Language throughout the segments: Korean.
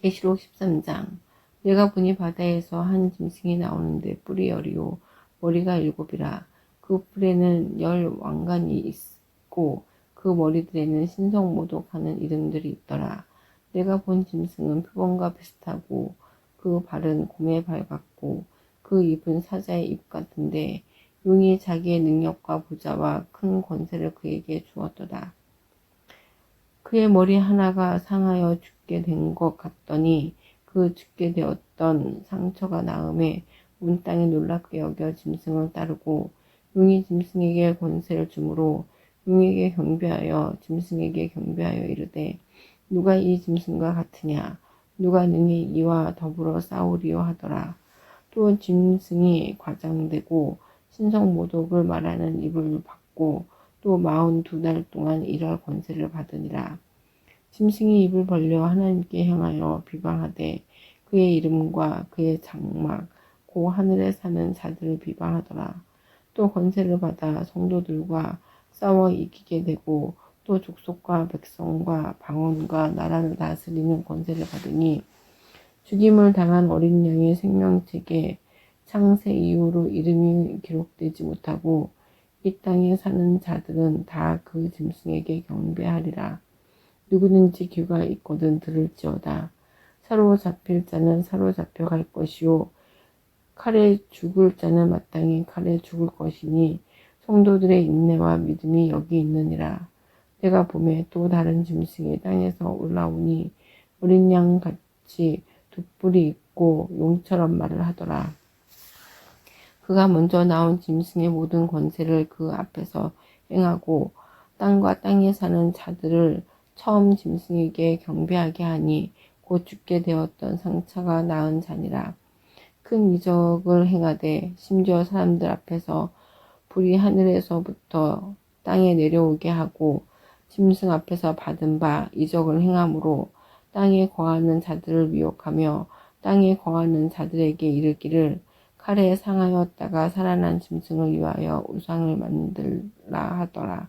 계시록 13장. 내가 보니 바다에서 한 짐승이 나오는데 뿔이 열이요. 머리가 일곱이라. 그 뿔에는 열 왕관이 있고 그 머리들에는 신성모독하는 이름들이 있더라. 내가 본 짐승은 표범과 비슷하고 그 발은 곰의 발 같고 그 입은 사자의 입 같은데 용이 자기의 능력과 부자와 큰 권세를 그에게 주었도다. 그의 머리 하나가 상하여 죽 게 된 것 같더니 그 죽게 되었던 상처가 나음에 온 땅에 놀랍게 여겨 짐승을 따르고 용이 짐승에게 권세를 주므로 용에게 경배하여 짐승에게 경배하여 이르되 누가 이 짐승과 같으냐 누가 능히 이와 더불어 싸우리요 하더라 또 짐승이 과장되고 신성 모독을 말하는 입을 받고 또 마흔 두 달 동안 일할 권세를 받으니라. 짐승이 입을 벌려 하나님께 향하여 비방하되 그의 이름과 그의 장막 고 하늘에 사는 자들을 비방하더라. 또 권세를 받아 성도들과 싸워 이기게 되고 또 족속과 백성과 방언과 나라를 다스리는 권세를 받으니 죽임을 당한 어린 양의 생명책에 창세 이후로 이름이 기록되지 못하고 이 땅에 사는 자들은 다 그 짐승에게 경배하리라. 누구든지 귀가 있거든 들을지어다. 사로잡힐 자는 사로잡혀 갈 것이요 칼에 죽을 자는 마땅히 칼에 죽을 것이니 성도들의 인내와 믿음이 여기 있느니라. 내가 봄에 또 다른 짐승이 땅에서 올라오니 어린 양 같이 두 뿔이 있고 용처럼 말을 하더라. 그가 먼저 나온 짐승의 모든 권세를 그 앞에서 행하고 땅과 땅에 사는 자들을 처음 짐승에게 경배하게 하니 곧 죽게 되었던 상처가 나은 자니라. 큰 이적을 행하되 심지어 사람들 앞에서 불이 하늘에서부터 땅에 내려오게 하고 짐승 앞에서 받은 바 이적을 행함으로 땅에 거하는 자들을 미혹하며 땅에 거하는 자들에게 이르기를 칼에 상하였다가 살아난 짐승을 위하여 우상을 만들라 하더라.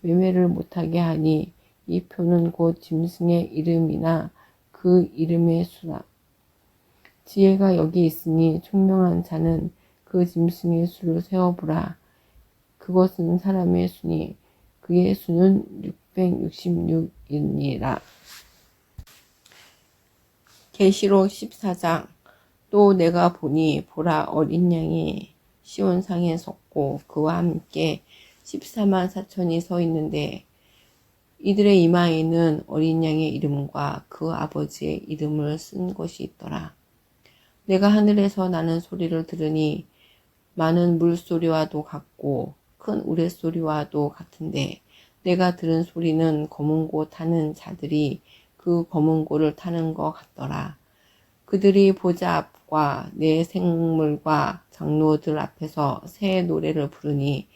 매매를 못하게 하니 이 표는 곧 짐승의 이름이나 그 이름의 수라. 지혜가 여기 있으니 총명한 자는 그 짐승의 수를 세어보라. 그것은 사람의 수니 그의 수는 666이니라. 계시록 14장 또 내가 보니 보라 어린 양이 시온상에 섰고 그와 함께 14만 4천이 서 있는데 이들의 이마에는 어린 양의 이름과 그 아버지의 이름을 쓴 것이 있더라. 내가 하늘에서 나는 소리를 들으니 많은 물소리와도 같고 큰 우레소리와도 같은데 내가 들은 소리는 검은 고 타는 자들이 그 검은 고를 타는 것 같더라. 그들이 보좌 앞과 내 생물과 장로들 앞에서 새 노래를 부르니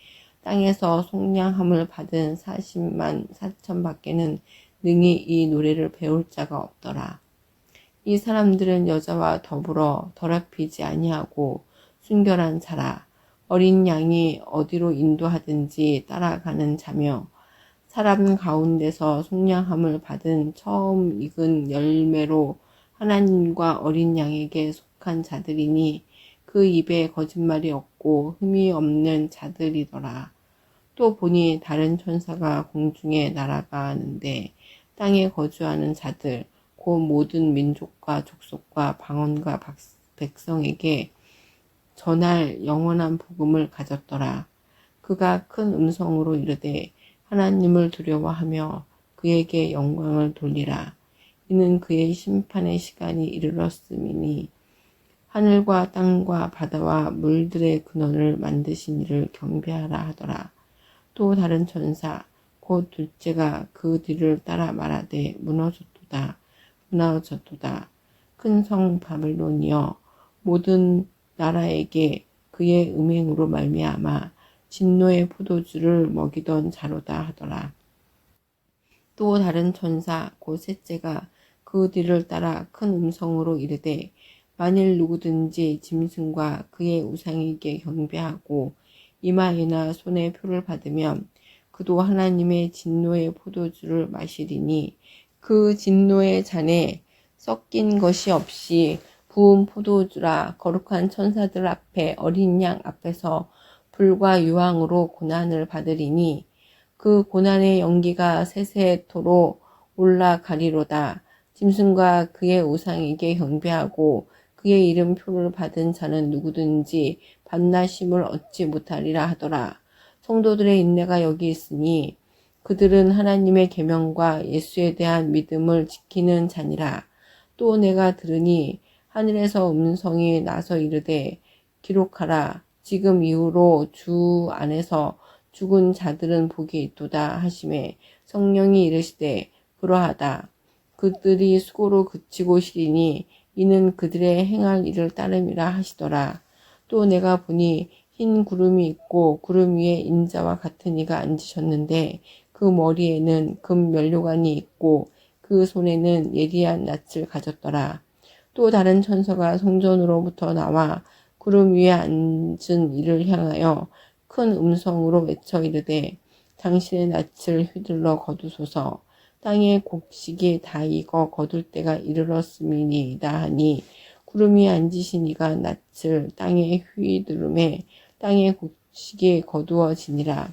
땅에서 속량함을 받은 40만 4천 밖에는 능히 이 노래를 배울 자가 없더라. 이 사람들은 여자와 더불어 더럽히지 아니하고 순결한 자라 어린 양이 어디로 인도하든지 따라가는 자며 사람 가운데서 속량함을 받은 처음 익은 열매로 하나님과 어린 양에게 속한 자들이니 그 입에 거짓말이 없고 흠이 없는 자들이더라. 또 보니 다른 천사가 공중에 날아가는데 땅에 거주하는 자들, 곧 모든 민족과 족속과 방언과 백성에게 전할 영원한 복음을 가졌더라. 그가 큰 음성으로 이르되 하나님을 두려워하며 그에게 영광을 돌리라. 이는 그의 심판의 시간이 이르렀음이니 하늘과 땅과 바다와 물들의 근원을 만드신 이를 경배하라 하더라. 또 다른 천사 곧 둘째가 그 뒤를 따라 말하되 무너졌도다 무너졌도다 큰 성 바벨론이여 모든 나라에게 그의 음행으로 말미암아 진노의 포도주를 먹이던 자로다 하더라. 또 다른 천사 곧 셋째가 그 뒤를 따라 큰 음성으로 이르되 만일 누구든지 짐승과 그의 우상에게 경배하고 이마에나 손에 표를 받으면 그도 하나님의 진노의 포도주를 마시리니 그 진노의 잔에 섞인 것이 없이 부은 포도주라 거룩한 천사들 앞에 어린 양 앞에서 불과 유황으로 고난을 받으리니 그 고난의 연기가 세세토록 올라가리로다. 짐승과 그의 우상에게 경배하고 그의 이름표를 받은 자는 누구든지 반나심을 얻지 못하리라 하더라. 성도들의 인내가 여기 있으니 그들은 하나님의 계명과 예수에 대한 믿음을 지키는 자니라. 또 내가 들으니 하늘에서 음성이 나서 이르되 기록하라. 지금 이후로 주 안에서 죽은 자들은 복이 있도다 하심에 성령이 이르시되 그러하다. 그들이 수고로 그치고 시리니 이는 그들의 행할 일을 따름이라 하시더라. 또 내가 보니 흰 구름이 있고 구름 위에 인자와 같은 이가 앉으셨는데 그 머리에는 금 면류관이 있고 그 손에는 예리한 낯을 가졌더라. 또 다른 천사가 성전으로부터 나와 구름 위에 앉은 이를 향하여 큰 음성으로 외쳐 이르되 당신의 낯을 휘둘러 거두소서 땅의 곡식이 다 익어 거둘 때가 이르렀음이니이다 하니 구름이 앉으신 이가 낯을 땅에 휘두름에 땅의 곡식이 거두어지니라.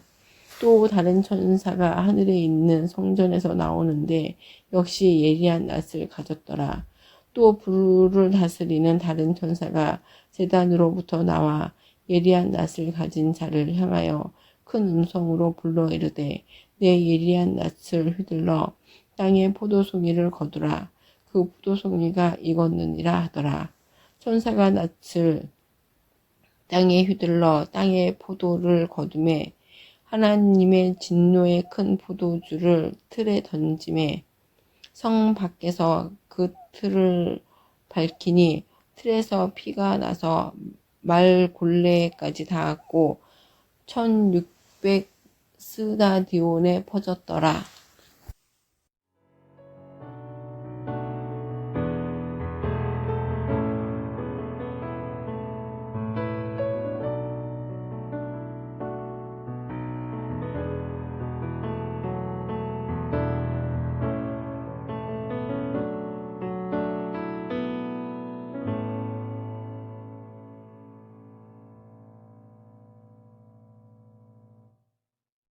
또 다른 천사가 하늘에 있는 성전에서 나오는데 역시 예리한 낯을 가졌더라. 또 불을 다스리는 다른 천사가 재단으로부터 나와 예리한 낯을 가진 자를 향하여 큰 음성으로 불러 이르되 내 예리한 낯을 휘둘러 땅에 포도송이를 거두라. 그 포도송이가 익었느니라 하더라. 천사가 낯을 땅에 휘둘러 땅에 포도를 거둠에 하나님의 진노의 큰 포도주를 틀에 던짐에 성 밖에서 그 틀을 밝히니 틀에서 피가 나서 말골레까지 닿았고 1600 스다디온에 퍼졌더라.